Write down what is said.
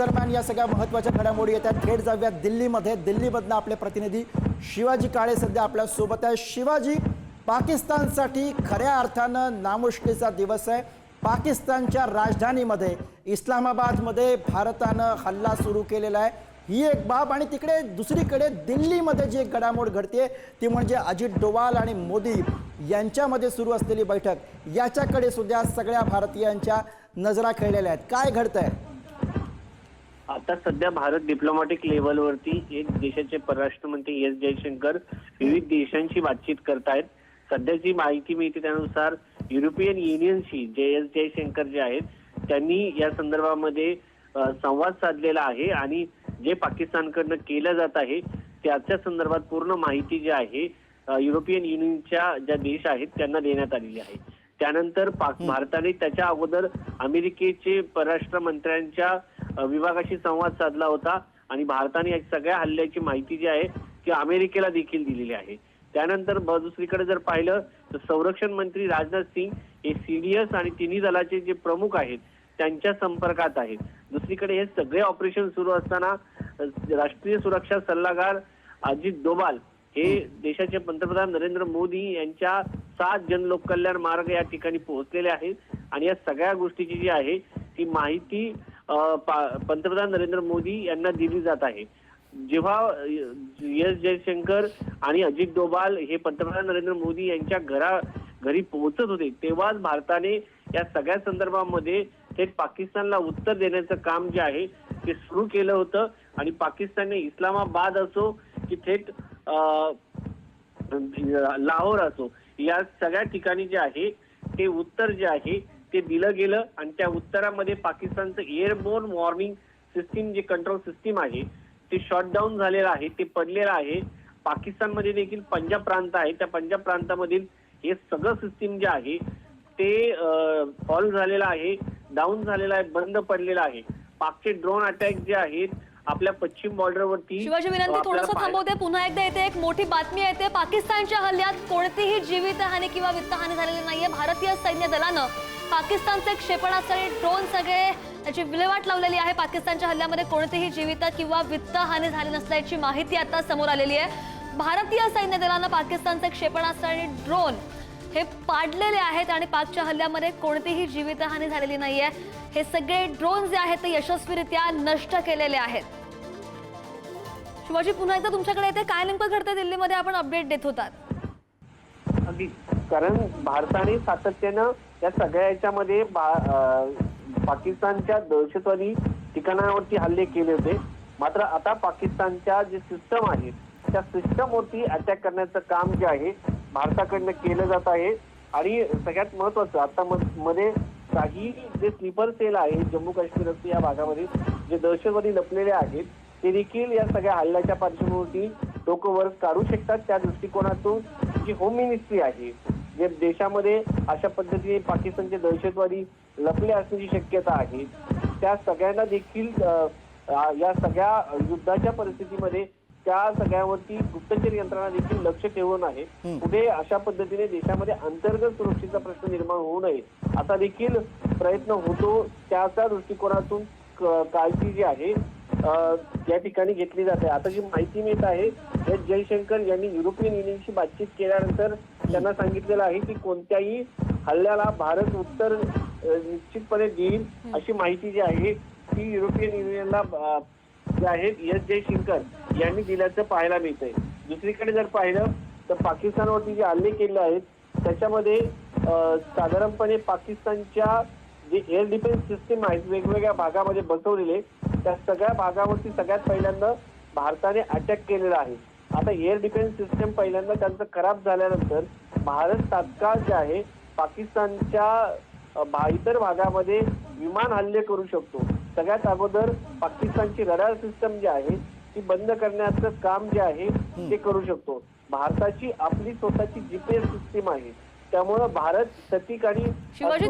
दरम्यान या सगळ्या महत्त्वाच्या घडामोडी येतात. थेट जाऊया दिल्लीमध्ये. दिल्लीमधनं आपले प्रतिनिधी शिवाजी काळे सध्या आपल्यासोबत आहे शिवाजी पाकिस्तानसाठी खऱ्या अर्थानं नामुष्कीचा दिवस आहे. पाकिस्तानच्या राजधानीमध्ये इस्लामाबादमध्ये भारतानं हल्ला सुरू केलेला आहे. ही एक बाब आणि तिकडे दुसरीकडे दिल्लीमध्ये जी एक घडामोड घडते ती म्हणजे अजित डोवाल आणि मोदी यांच्यामध्ये सुरू असलेली बैठक. याच्याकडे सुद्धा सगळ्या भारतीयांच्या नजरा खेळलेल्या आहेत. काय घडतंय? आता सध्या भारत डिप्लोमॅटिक लेवलवरती एक देशाचे परराष्ट्र मंत्री एस जयशंकर विविध देशांशी बातचीत करतायत. सध्याची माहिती मिळते त्यानुसार युरोपियन युनियनशी जे एस जयशंकर जे आहेत त्यांनी या संदर्भामध्ये संवाद साधलेला आहे आणि जे पाकिस्तानकडनं केलं जात आहे त्याच्या संदर्भात पूर्ण माहिती जी आहे युरोपियन युनियनच्या ज्या देश आहेत त्यांना देण्यात आलेली आहे. त्यानंतर भारताने त्याच्या अगोदर अमेरिकेचे परराष्ट्र मंत्र्यांच्या विभागाशी संवाद साधला होता आणि भारताने या सगळ्या हल्ल्याची माहिती जी आहे ती अमेरिकेला देखील दिलेली आहे. त्यानंतर ब- दुसरीकडे जर पाहिलं तर संरक्षण मंत्री राजनाथ सिंग हे सीडीएस आणि तिन्ही दलाचे जे प्रमुख आहेत त्यांच्या संपर्कात आहेत. दुसरीकडे हे सगळे ऑपरेशन सुरू असताना राष्ट्रीय सुरक्षा सल्लागार अजित डोभाल हे देशाचे पंतप्रधान नरेंद्र मोदी यांच्या सात जनलोककल्याण मार्ग या ठिकाणी पोहोचलेले आहेत. आणि या सगळ्या गोष्टीची जी आहे ती माहिती पंतप्रधान नरेंद्र मोदी यांना दिली जात आहे. जेव्हा एस जयशंकर आणि अजित डोभाल हे पंतप्रधान नरेंद्र मोदी यांच्या घरा घरी पोहोचत होते तेव्हाच भारताने या सगळ्या संदर्भामध्ये थेट पाकिस्तानला उत्तर देण्याचं काम जे आहे ते सुरू केलं होतं. आणि पाकिस्तानने इस्लामाबाद असो की थेट लाहोर असो या सगळ्या ठिकाणी जे आहे ते उत्तर जे आहे ते दिलं गेलं आणि त्या उत्तरामध्ये पाकिस्तानचं एअरबोर्न वॉर्निंग सिस्टीम जे कंट्रोल सिस्टीम आहे ते शॉटडाऊन झालेलं आहे ते पडलेलं आहे. पाकिस्तानमध्ये देखील पंजाब प्रांत आहे. त्या पंजाब प्रांतामधील हे सगळं सिस्टीम जे आहे ते फॉल झालेलं आहे डाऊन झालेलं आहे बंद पडलेलं आहे. पाकचे ड्रोन अटॅक जे आहेत आपल्या पश्चिम बॉर्डरवरती शिवाजी विनंती थोडंसं थांबवते. पुन्हा एकदा येते एक मोठी बातमी येते. पाकिस्तानच्या हल्ल्यात कोणतीही जीवितहानी किंवा वित्तहानी झालेली नाहीये. भारतीय सैन्य दलानं पाकिस्तानचे क्षेपणास्त्र आणि ड्रोन सगळे त्याची विल्हेवाट लावलेली आहे. पाकिस्तानच्या हल्ल्यामध्ये कोणतीही जीवित किंवा वित्तहानी झाली नसल्याची माहिती आता समोर आलेली आहे. भारतीय सैन्य दलानं पाकिस्तानचे क्षेपणास्त्र आणि ड्रोन हे पाडलेले आहेत आणि पाकच्या हल्ल्यामध्ये कोणतीही जीवितहानी झालेली नाहीये. हे सगळे ड्रोन जे आहेत ते यशस्वीरित्या नष्ट केलेले आहेत. शिवाजी पुन्हा एकदा तुमच्याकडे येते. काय नेमकं घडतं दिल्लीमध्ये? आपण अपडेट देत होतात. अगदी कारण भारताने सातत्यानं या सगळ्या याच्यामध्ये पाकिस्तानच्या दहशतवादी ठिकाणावरती हल्ले केले होते. मात्र आता पाकिस्तानच्या जे सिस्टम आहे त्या सिस्टमवरती अटॅक करण्याचं काम जे आहे भारताकडनं केलं जात आहे. आणि सगळ्यात महत्वाचं आता म- मध्ये काही जे स्लीपर सेल आहे जम्मू काश्मीर या भागामध्ये जे दहशतवादी लपलेले आहेत ते देखील या सगळ्या हल्ल्याच्या पार्श्वभूमीवरती डोकं वर काढू शकतात. त्या दृष्टिकोनातून जी होम मिनिस्ट्री आहे जे देशामध्ये अशा पद्धतीने पाकिस्तानचे दहशतवादी लपले असण्याची शक्यता आहे त्या सगळ्यांना देखील या सगळ्या युद्धाच्या परिस्थितीमध्ये त्या सगळ्यावरती गुप्तचर यंत्रणा देखील लक्ष ठेवून आहे. पुढे अशा पद्धतीने देशामध्ये अंतर्गत सुरक्षेचा प्रश्न निर्माण होऊ नये असा देखील प्रयत्न होतो त्याच्या दृष्टिकोनातून काळजी जी आहे या ठिकाणी घेतली जाते. आता जी माहिती मिळत आहे एस जयशंकर यांनी युरोपियन युनियनशी बातचीत केल्यानंतर त्यांना सांगितलेलं आहे की कोणत्याही हल्ल्याला भारत उत्तर निश्चितपणे देईल अशी माहिती जी आहे ती युरोपियन युनियनला जे आहेत एस जयशंकर यांनी दिल्याचं पाहायला मिळतंय. दुसरीकडे जर पाहिलं तर पाकिस्तानवरती जे हल्ले केले आहेत त्याच्यामध्ये साधारणपणे पाकिस्तानच्या जे एअर डिफेन्स सिस्टीम आहेत वेगवेगळ्या भागामध्ये बसवलेले त्या सगळ्या भागावरती सगळ्यात पहिल्यांदा भारताने अटॅक केलेला आहे. आता एअर डिफेन्स सिस्टम पहिल्यांदा त्यांचं खराब झाल्यानंतर भारत तात्काळ जे आहे पाकिस्तानच्या इतर भागामध्ये विमान हल्ले करू शकतो. सगळ्यात अगोदर पाकिस्तानची रडार सिस्टम जी आहे ती बंद करण्याचं काम जे आहे ते करू शकतो. भारताची आपली स्वतःची जीपीएस सिस्टीम आहे. त्यामुळं भारत सटीक आणि शिवाजी